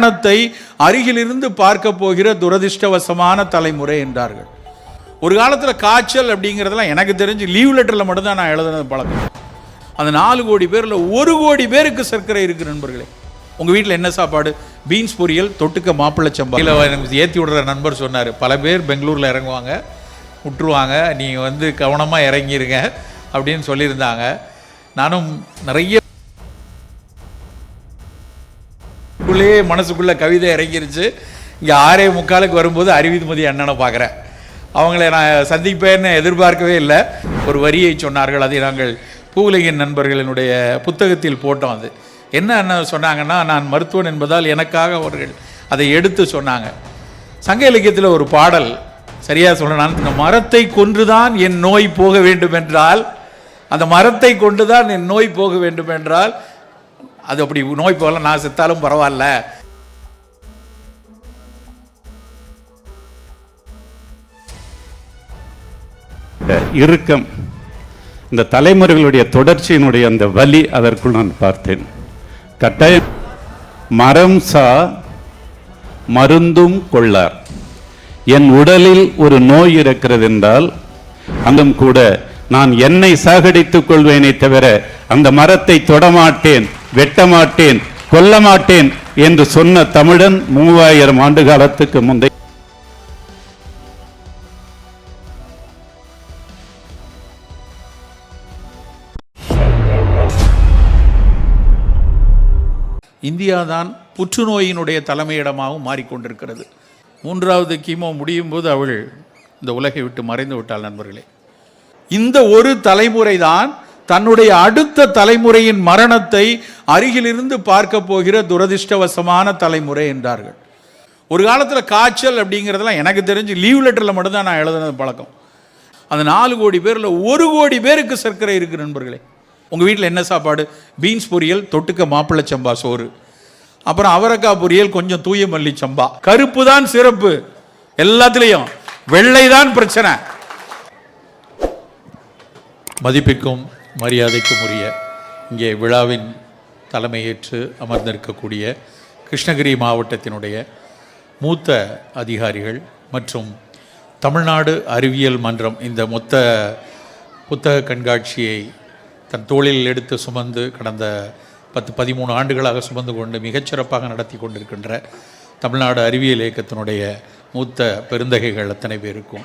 மரணத்தை அருகிலிருந்து பார்க்க போகிற துரதிர்ஷ்டவசமான தலைமுறை என்றார்கள். ஒரு காலத்தில் காய்ச்சல் அப்படிங்கிறதெல்லாம் எனக்கு தெரிஞ்சு லீவ் லெட்டரில் மட்டும்தான் நான் எழுதுனது பழக்கம். அந்த நாலு கோடி பேரில் ஒரு கோடி பேருக்கு சர்க்கரை இருக்கு நண்பர்களே. உங்கள் வீட்டில் என்ன சாப்பாடு? பீன்ஸ் பொரியல் தொட்டுக்க மாப்பிள்ளை சம்பா. இல்லை எனக்கு ஏற்றி விடுற நண்பர் சொன்னார். பல பேர் பெங்களூரில் இறங்குவாங்க. விட்டுருவாங்க நீங்கள் வந்து கவனமாக இறங்கிருங்க அப்படின்னு சொல்லியிருந்தாங்க. நானும் நிறைய அதுக்குள்ளேயே மனசுக்குள்ளே கவிதை இறங்கிருச்சு. இங்கே ஆறே முக்காலுக்கு வரும்போது அறிவிதுமதி அண்ணனை பார்க்குறேன். அவங்கள நான் சந்திப்பேன்னு எதிர்பார்க்கவே இல்லை. ஒரு வரியை சொன்னார்கள். அதை நாங்கள் பூவுலகின் நண்பர்களினுடைய புத்தகத்தில் போட்டோம் அது. என்ன அண்ணன் சொன்னாங்கன்னா நான் மருத்துவன் என்பதால் எனக்காக அவர்கள் அதை எடுத்து சொன்னாங்க. சங்க இலக்கியத்தில் ஒரு பாடல் சரியாக சொல்லணும். இந்த மரத்தை கொன்றுதான் என் நோய் போக வேண்டும் என்றால் அந்த மரத்தை கொண்டுதான் என் நோய் போக வேண்டும் என்றால் அது அப்படி நோய் போகலாம் நான் செத்தாலும் பரவாயில்ல. இறுக்கம் இந்த தலைமுறைகளுடைய தொடர்ச்சியினுடைய அந்த வலி அதற்குள் நான் பார்த்தேன். கட்டாயம் மரம் சா மருந்தும் கொள்ளார். என் உடலில் ஒரு நோய் இருக்கிறது என்றால் அங்கும் கூட நான் என்னை சாகடித்துக் கொள்வேனே தவிர அந்த மரத்தை தொடமாட்டேன். வெட்டமாட்டேன் கொல்ல மாட்டேன் என்று சொன்ன தமிழன் மூவாயிரம் ஆண்டு காலத்துக்கு முந்தைய இந்தியா தான் புற்றுநோயினுடைய தலைமையிடமாகவும் மாறிக்கொண்டிருக்கிறது. மூன்றாவது கிமோ முடியும் போது அவள் இந்த உலகை விட்டு மறைந்து விட்டாள் நண்பர்களே. இந்த ஒரு தலைமுறை தான் தன்னுடைய அடுத்த தலைமுறையின் மரணத்தை அருகிலிருந்து பார்க்க போகிற துரதிர்ஷ்டவசமான தலைமுறை என்றார்கள். ஒரு காலத்தில் காய்ச்சல் அப்படிங்கிறதெல்லாம் எனக்கு தெரிஞ்சு லீவ் லெட்டரில் மட்டும்தான் நான் எழுதுனது பழக்கம். அந்த நாலு கோடி பேரில் ஒரு கோடி பேருக்கு சர்க்கரை இருக்குது நண்பர்களே. உங்கள் வீட்டில் என்ன சாப்பாடு? பீன்ஸ் பொரியல் தொட்டுக்க மாப்பிள்ளை சம்பா சோறு. அப்புறம் அவரக்காய் பொரியல் கொஞ்சம் தூய மல்லி சம்பா. கருப்பு தான் சிறப்பு. எல்லாத்துலேயும். வெள்ளை தான் பிரச்சனை. மதிப்பிக்கும் மரியாதைக்கும் உரிய இங்கே விழாவின் தலைமையேற்று அமர்ந்திருக்கக்கூடிய கிருஷ்ணகிரி மாவட்டத்தினுடைய மூத்த அதிகாரிகள் மற்றும் தமிழ்நாடு அறிவியல் மன்றம் இந்த மொத்த புத்தக கண்காட்சியை தன் தோளில் எடுத்து சுமந்து கடந்த பத்து பதிமூணு ஆண்டுகளாக சுமந்து கொண்டு மிகச்சிறப்பாக நடத்தி கொண்டிருக்கின்ற தமிழ்நாடு அறிவியல் இயக்கத்தினுடைய மூத்த பெருந்தகைகள் அத்தனை பேருக்கும்.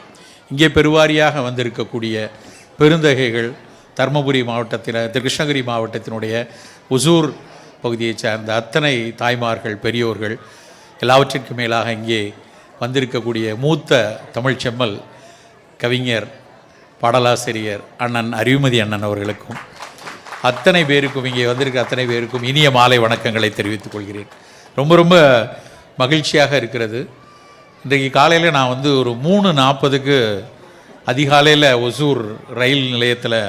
இங்கே பெருவாரியாக வந்திருக்கக்கூடிய பெருந்தகைகள் தருமபுரி மாவட்டத்தில் திரு கிருஷ்ணகிரி மாவட்டத்தினுடைய ஒசூர் பகுதியைச் சார்ந்த அத்தனை தாய்மார்கள் பெரியோர்கள் எல்லாவற்றிற்கும் மேலாக இங்கே வந்திருக்கக்கூடிய மூத்த தமிழ் செம்மல் கவிஞர் பாடலாசிரியர் அண்ணன் அறிவுமதி அண்ணன் அவர்களுக்கும் அத்தனை பேருக்கும் இங்கே வந்திருக்க அத்தனை பேருக்கும் இனிய மாலை வணக்கங்களை தெரிவித்துக் கொள்கிறேன். ரொம்ப ரொம்ப மகிழ்ச்சியாக இருக்கிறது. இன்றைக்கு காலையில் நான் வந்து ஒரு மூணு நாற்பதுக்கு அதிகாலையில் ஒசூர் ரயில் நிலையத்தில்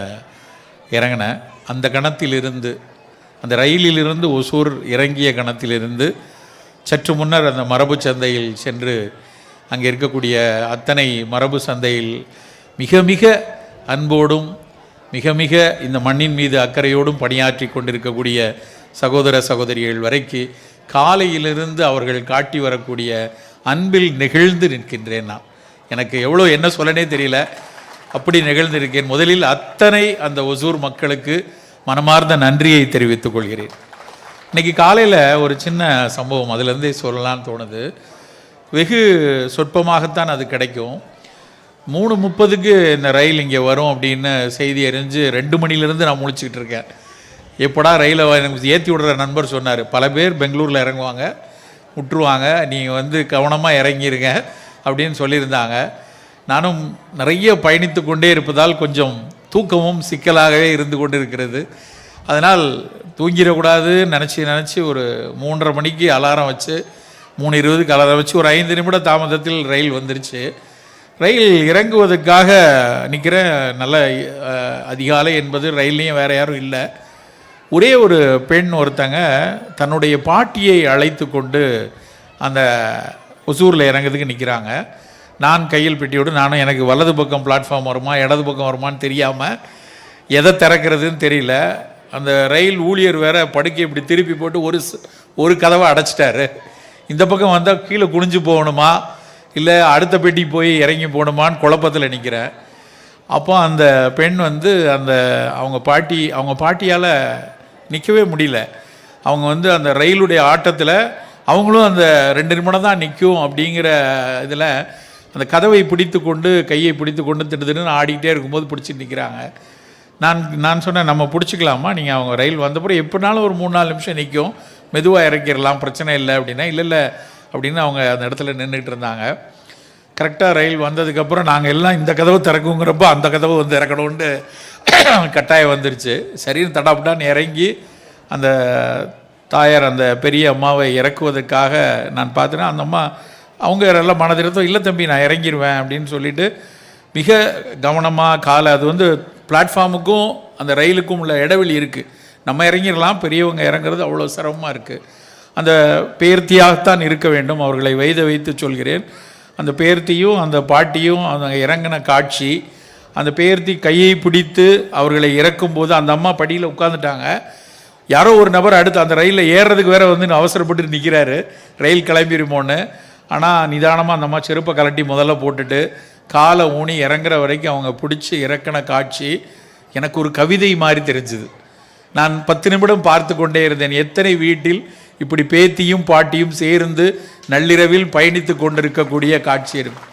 இறங்கினேன் அந்த கணத்திலிருந்து அந்த ரயிலிலிருந்து ஒசூர் இறங்கிய கணத்திலிருந்து சற்று முன்னர் அந்த மரபு சந்தையில் சென்று அங்கே இருக்கக்கூடிய அத்தனை மரபு சந்தையில் மிக மிக அன்போடும் மிக மிக இந்த மண்ணின் மீது அக்கறையோடும் பணியாற்றி கொண்டிருக்கக்கூடிய சகோதர சகோதரிகள் வரைக்கு காலையிலிருந்து அவர்கள் காட்டி வரக்கூடிய அன்பில் நெகிழ்ந்து நிற்கின்றேன் நான். எனக்கு எவ்வளோ என்ன சொல்லனே தெரியல. அப்படி நிகழ்ந்திருக்கேன். முதலில் அத்தனை அந்த ஒசூர் மக்களுக்கு மனமார்ந்த நன்றியை தெரிவித்துக் கொள்கிறேன். இன்னைக்கு காலையில் ஒரு சின்ன சம்பவம் அதுலேருந்தே சொல்லலாம்னு தோணுது. வெகு சொற்பமாகத்தான் அது கிடைக்கும். மூணு முப்பதுக்கு இந்த ரயில் இங்கே வரும் அப்படின்னு செய்தி அறிஞ்சு ரெண்டு மணிலேருந்து நான் முழிச்சிக்கிட்டு இருக்கேன். எப்படா ரயிலை எனக்கு ஏற்றி விடுற நண்பர் சொன்னார். பல பேர் பெங்களூரில் இறங்குவாங்க விட்டுருவாங்க நீங்கள் வந்து கவனமாக இறங்கியிருங்க அப்படின்னு சொல்லியிருந்தாங்க. நானும் நிறைய பயணித்து கொண்டே இருப்பதால் கொஞ்சம் தூக்கமும் சிக்கலாகவே இருந்து கொண்டு இருக்கிறது அதனால் தூங்கிடக்கூடாதுன்னு நினச்சி நினச்சி ஒரு மூன்றரை மணிக்கு அலாரம் வச்சு மூணு இருபதுக்கு அலாரம் வச்சு ஒரு ஐந்து நிமிட தாமதத்தில் ரயில் வந்துருச்சு. ரயில் இறங்குவதற்காக நிற்கிறேன் நல்ல அதிகாலை என்பது ரயில்லையும் வேறு யாரும் இல்லை. ஒரே ஒரு பெண் ஒருத்தங்க தன்னுடைய பாட்டியை அழைத்து கொண்டு அந்த ஒசூரில் இறங்குறதுக்கு நிற்கிறாங்க நான் கையில் பெட்டியோடு நானும் எனக்கு வலது பக்கம் பிளாட்ஃபார்ம் வருமா இடது பக்கம் வருமான்னு தெரியாமல் எதை திறக்கிறதுன்னு தெரியல. அந்த ரயில் ஊழியர் வேற படுக்கை இப்படி திருப்பி போட்டு ஒரு ஒரு கதவை அடைச்சிட்டாரு. இந்த பக்கம் வந்தால் கீழே குனிஞ்சு போகணுமா? இல்லை அடுத்த பெட்டி போய் இறங்கி போகணுமான்னு குழப்பத்தில் நிற்கிறேன் அப்போ அந்த பெண் வந்து அந்த அவங்க பாட்டி அவங்க பாட்டியால் நிற்கவே முடியல. அவங்க வந்து அந்த ரயிலுடைய ஆட்டத்தில் அவங்களும் அந்த ரெண்டு நிமிடம் தான் நிற்கும் அப்படிங்கிற இதில் அந்த கதவை பிடித்து கொண்டு கையை பிடித்து கொண்டு திடுதுன்னு ஆடிக்கிட்டே இருக்கும்போது பிடிச்சி நிற்கிறாங்க நான் நான் சொன்னேன் நம்ம பிடிச்சிக்கலாமா? நீங்கள் அவங்க ரயில் வந்தப்பறம் எப்படினாலும் ஒரு மூணு நாலு நிமிஷம் நிற்கும் மெதுவாக இறக்கிடலாம் பிரச்சனை இல்லை அப்படின்னா இல்லை இல்லை அப்படின்னு அவங்க அந்த இடத்துல நின்றுட்டு இருந்தாங்க. கரெக்டாக ரயில் வந்ததுக்கப்புறம் நாங்கள் எல்லாம் இந்த கதவு திறக்குங்கிறப்ப அந்த கதவு வந்து இறக்கணும்னு கட்டாயம் வந்துருச்சு. சரின்னு தடாப்புடான்னு இறங்கி அந்த தாயார் அந்த பெரிய அம்மாவை இறக்குவதற்காக நான் பார்த்தேன்னா அந்த அம்மா அவங்க எல்லாம் மனதிருத்தம் இல்லை தம்பி நான் இறங்கிடுவேன் அப்படின்னு சொல்லிட்டு மிக கவனமாக காலை அது வந்து பிளாட்ஃபார்முக்கும் அந்த ரயிலுக்கும் உள்ள இடைவெளி இருக்குது நம்ம இறங்கிடலாம் பெரியவங்க இறங்குறது அவ்வளோ சிரமமாக இருக்குது அந்த பேர்த்தியாகத்தான் இருக்க வேண்டும் அவர்களை வைத வைத்து சொல்கிறேன். அந்த பேர்த்தியும் அந்த பாட்டியும் அந்த இறங்கின காட்சி அந்த பேர்த்தி கையை பிடித்து அவர்களை இறக்கும்போது அந்த அம்மா படியில் உட்காந்துட்டாங்க யாரோ ஒரு நபர் அடுத்து அந்த ரயிலில் ஏறுறதுக்கு வேற வந்து அவசரப்பட்டு நிற்கிறாரு ரயில் கிளம்பிடுமோன்னு ஆனால் நிதானமாக அந்த மாதிரி செருப்பை கலட்டி முதல்ல போட்டுட்டு காலை ஊனி இறங்குற வரைக்கும் அவங்க பிடிச்சி இறக்கின காட்சி எனக்கு ஒரு கவிதை மாதிரி தெரிஞ்சுது. நான் பத்து நிமிடம் பார்த்து கொண்டே இருந்தேன். எத்தனை வீட்டில் இப்படி பேத்தியும் பாட்டியும் சேர்ந்து நள்ளிரவில் பயணித்து கொண்டிருக்கக்கூடிய காட்சி இருக்கும்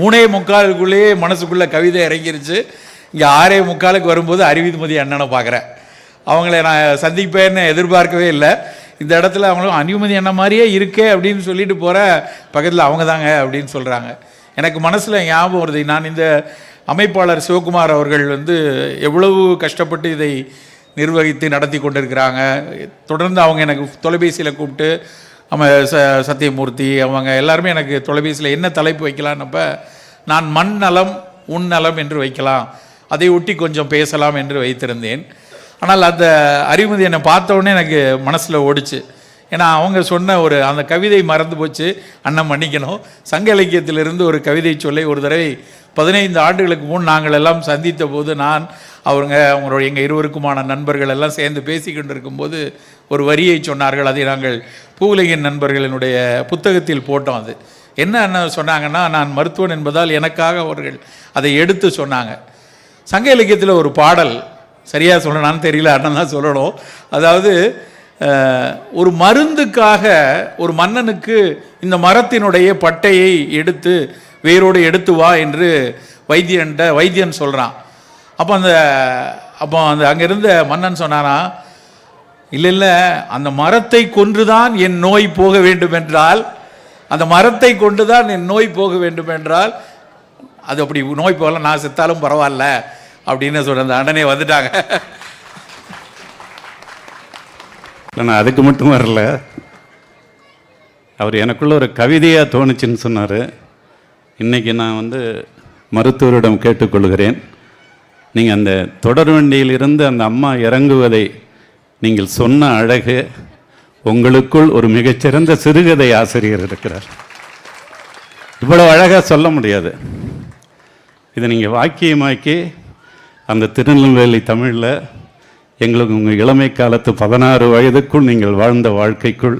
மூணே முக்காலுக்குள்ளேயே மனசுக்குள்ளே கவிதை இறங்கிருச்சு. இங்கே ஆறே முக்காலுக்கு வரும்போது அறிவிதுமதி அண்ணனை பார்க்குறேன். அவங்கள நான் சந்திப்பேன்னு எதிர்பார்க்கவே இல்லை. இந்த இடத்துல அவங்களும் அனுமதி என்ன மாதிரியே இருக்கே அப்படின்னு சொல்லிட்டு போகிற பக்கத்தில் அவங்க தாங்க அப்படின்னு சொல்கிறாங்க எனக்கு மனசில் ஞாபகம் வருது நான் இந்த அமைப்பாளர் சிவகுமார் அவர்கள் வந்து எவ்வளவு கஷ்டப்பட்டு இதை நிர்வகித்து நடத்தி கொண்டிருக்கிறாங்க. தொடர்ந்து அவங்க எனக்கு தொலைபேசியில் கூப்பிட்டு நம்ம ச சத்தியமூர்த்தி அவங்க எல்லாருமே எனக்கு தொலைபேசியில் என்ன தலைப்பு வைக்கலான்னப்ப நான் மண் நலம் உன் நலம் என்று வைக்கலாம். அதை ஒட்டி கொஞ்சம் பேசலாம் என்று வைத்திருந்தேன். ஆனால் அந்த அறிவுமதி என்னை பார்த்த எனக்கு மனசில் ஓடிச்சு. ஏன்னா அவங்க சொன்ன ஒரு அந்த கவிதை மறந்து போச்சு. அண்ணன் மன்னிக்கணும். சங்க இலக்கியத்திலிருந்து ஒரு கவிதை சொல்லை ஒரு தடவை பதினைந்து ஆண்டுகளுக்கு முன் நாங்கள் எல்லாம் சந்தித்த போது நான் அவங்க அவங்களோட எங்கள் இருவருக்குமான நண்பர்கள் எல்லாம் சேர்ந்து பேசிக்கொண்டு இருக்கும்போது ஒரு வரியை சொன்னார்கள். அதை நாங்கள் பூவுலகின் நண்பர்களினுடைய புத்தகத்தில் போட்டோம் அது. என்ன என்ன சொன்னாங்கன்னா நான் மருத்துவன் என்பதால் எனக்காக அவர்கள் அதை எடுத்து சொன்னாங்க. சங்க இலக்கியத்தில் ஒரு பாடல் சரியாக சொல்லணும்னு தெரியல அண்ணன் தான் சொல்லணும். அதாவது ஒரு மருந்துக்காக ஒரு மன்னனுக்கு இந்த மரத்தினுடைய பட்டையை எடுத்து வேரோடு எடுத்து வா என்று வைத்தியன்ட்ட வைத்தியன் சொல்கிறான் அப்போ அந்த அப்போ அந்த அங்கே இருந்த மன்னன் சொன்னானா இல்லை இல்லை அந்த மரத்தை கொன்றுதான் என் நோய் போக வேண்டும் என்றால் அந்த மரத்தை கொண்டுதான் என் நோய் போக வேண்டும் என்றால் அது அப்படி நோய் போகலாம் நான் செத்தாலும் பரவாயில்ல அப்படின்னு சொல்கிற அந்த அண்ணனே வந்துட்டாங்க. இல்லை நான் அதுக்கு மட்டும் வரல. அவர் எனக்குள்ள ஒரு கவிதையாக தோணுச்சுன்னு சொன்னார். இன்றைக்கி நான் வந்து மருத்துவரிடம் கேட்டுக்கொள்கிறேன். நீங்கள் அந்த தொடர் வண்டியிலிருந்து அந்த அம்மா இறங்குவதை நீங்கள் சொன்ன அழகு உங்களுக்குள் ஒரு மிகச்சிறந்த சிறுகதை ஆசிரியர் இருக்கிறார். இவ்வளவு அழகாக சொல்ல முடியாது. இதை நீங்கள் வாக்கியமாக்கி அந்த திருநெல்வேலி தமிழில் எங்களுக்கு உங்கள் இளமை காலத்து பதினாறு வயதுக்குள் நீங்கள் வாழ்ந்த வாழ்க்கைக்குள்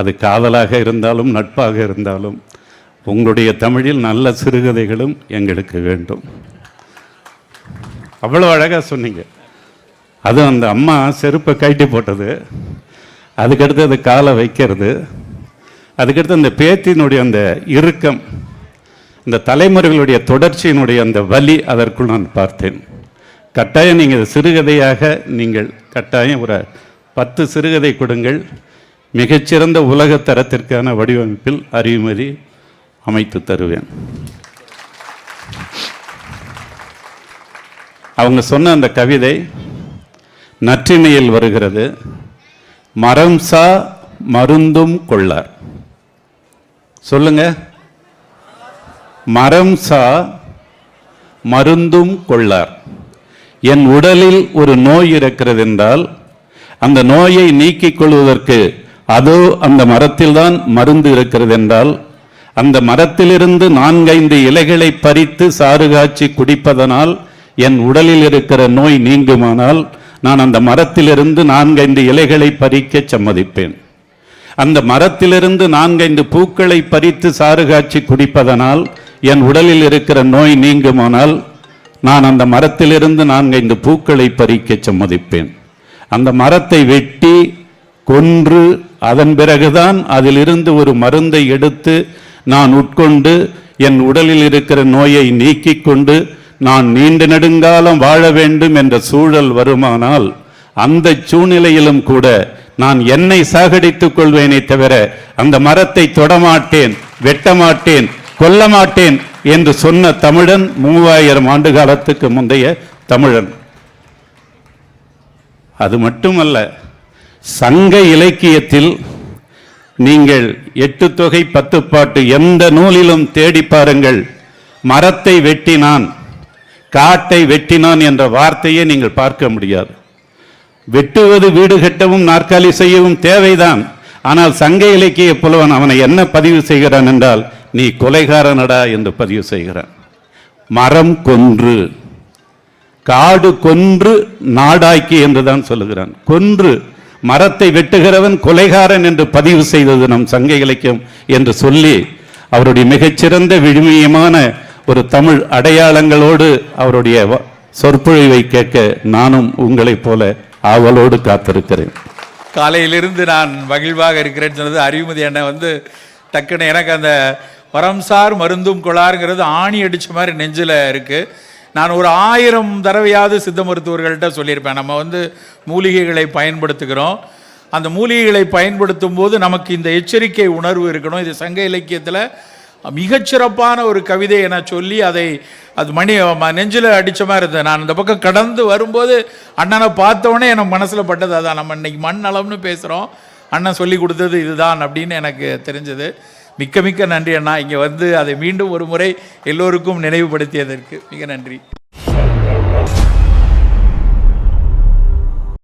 அது காதலாக இருந்தாலும் நட்பாக இருந்தாலும் உங்களுடைய தமிழில் நல்ல சிறுகதைகளும் எங்களுக்கு வேண்டும். அவ்வளோ அழகாக சொன்னீங்க. அதுவும் அந்த அம்மா செருப்பை கழட்டி போட்டது. அதுக்கடுத்து அது காலை வைக்கிறது. அதுக்கடுத்து அந்த பேத்தினுடைய அந்த இறுக்கம் இந்த தலைமுறைகளுடைய தொடர்ச்சியினுடைய அந்த வலி அதற்குள் நான் பார்த்தேன். கட்டாயம் நீங்கள் சிறுகதையாக நீங்கள் கட்டாயம் ஒரு பத்து சிறுகதை கொடுங்கள். மிகச்சிறந்த உலக தரத்திற்கான வடிவமைப்பில் அறிவுமதி அமைத்து தருவேன். அவங்க சொன்ன அந்த கவிதை நற்றிணையில் வருகிறது. மரம் சா மருந்தும் கொள்ளார். சொல்லுங்க. மரம் சா மருந்தும் கொள்ளார். என் உடலில் ஒரு நோய் இருக்கிறது என்றால் அந்த நோயை நீக்கிக் கொள்வதற்கு அதோ அந்த மரத்தில்தான் மருந்து இருக்கிறது என்றால் அந்த மரத்திலிருந்து நான்கைந்து இலைகளை பறித்து சாறு காய்ச்சி குடிப்பதனால் என் உடலில் இருக்கிற நோய் நீங்குமானால் நான் அந்த மரத்திலிருந்து நான்கைந்து இலைகளை பறிக்க சம்மதிப்பேன். அந்த மரத்திலிருந்து நான்கைந்து பூக்களை பறித்து சாறு காய்ச்சி குடிப்பதனால் என் உடலில் இருக்கிற நோய் நீங்குமானால் நான் அந்த மரத்திலிருந்து நான்கைந்து பூக்களை பறிக்க சம்மதிப்பேன். அந்த மரத்தை வெட்டி கொன்று அதன் பிறகுதான் அதிலிருந்து ஒரு மருந்தை எடுத்து நான் உட்கொண்டு என் உடலில் இருக்கிற நோயை நீக்கிக் கொண்டு நான் நீண்ட நெடுங்காலம் வாழ வேண்டும் என்ற சூழல் வருமானால் அந்த சூழ்நிலையிலும் கூட நான் என்னை சாகடித்துக் கொள்வேனே தவிர அந்த மரத்தை தொடமாட்டேன் வெட்டமாட்டேன் கொல்ல மாட்டேன் என்று சொன்ன தமிழன் மூவாயிரம் ஆண்டு காலத்துக்கு முந்தைய தமிழன். அது மட்டுமல்ல சங்க இலக்கியத்தில் நீங்கள் எட்டு தொகை பத்து பாட்டு எந்த நூலிலும் தேடி பாருங்கள். மரத்தை வெட்டினான் காட்டை வெட்டினான் என்ற வார்த்தையை நீங்கள் பார்க்க முடியாது. வெட்டுவது வீடு கட்டவும் நாற்காலி செய்யவும் தேவைதான். ஆனால் சங்க இலக்கிய புலவன் அவனை என்ன பதிவு செய்கிறான் என்றால் நீ கொலைகாரனடா என்று பதிவு செய்கிறான். மரம் கொன்று காடு கொன்று நாடாக்கி என்றுதான் சொல்லுகிறான். கொன்று மரத்தை வெட்டுகிறவன் கொலைகாரன் என்று பதிவு செய்தது நம் சங்க இலக்கியம் என்று சொல்லி அவருடைய மிகச்சிறந்த விழுமியமான ஒரு தமிழ் அடையாளங்களோடு அவருடைய வ- சொற்பொழிவை கேட்க நானும் உங்களைப் போல ஆவலோடு காத்திருக்கிறேன். காலையிலிருந்து நான் மகிழ்வாக இருக்கிறேன்னு சொன்னது அறிவுமதி அண்ணன் வந்து டக்குன்னு எனக்கு அந்த பரம்சார் மருந்தும் கொளாருங்கிறது ஆணி அடித்த மாதிரி நெஞ்சில் இருக்குது நான் ஒரு ஆயிரம் தடவையாவது சித்த மருத்துவர்கள்ட்ட சொல்லியிருப்பேன். நம்ம வந்து மூலிகைகளை பயன்படுத்துகிறோம். அந்த மூலிகைகளை பயன்படுத்தும் போது நமக்கு இந்த எச்சரிக்கை உணர்வு இருக்கணும். இது சங்க இலக்கியத்தில் மிகச்சிறப்பான ஒரு கவிதை என சொல்லி அதை அது மணி ம- அடித்த மாதிரி இருந்தது. நான் இந்த பக்கம் கடந்து வரும்போது அண்ணனை பார்த்தோன்னே எனக்கு மனசில் பட்டது அதான். நம்ம இன்னைக்கு மண் நலம்னு பேசுகிறோம் அண்ணன் சொல்லி கொடுத்தது இதுதான் அப்படின்னு எனக்கு தெரிஞ்சது. மிக்க மிக்க நன்றி அண்ணா. இங்கே வந்து அதை மீண்டும் ஒரு முறை எல்லோருக்கும் நினைவுபடுத்தியதற்கு மிக நன்றி.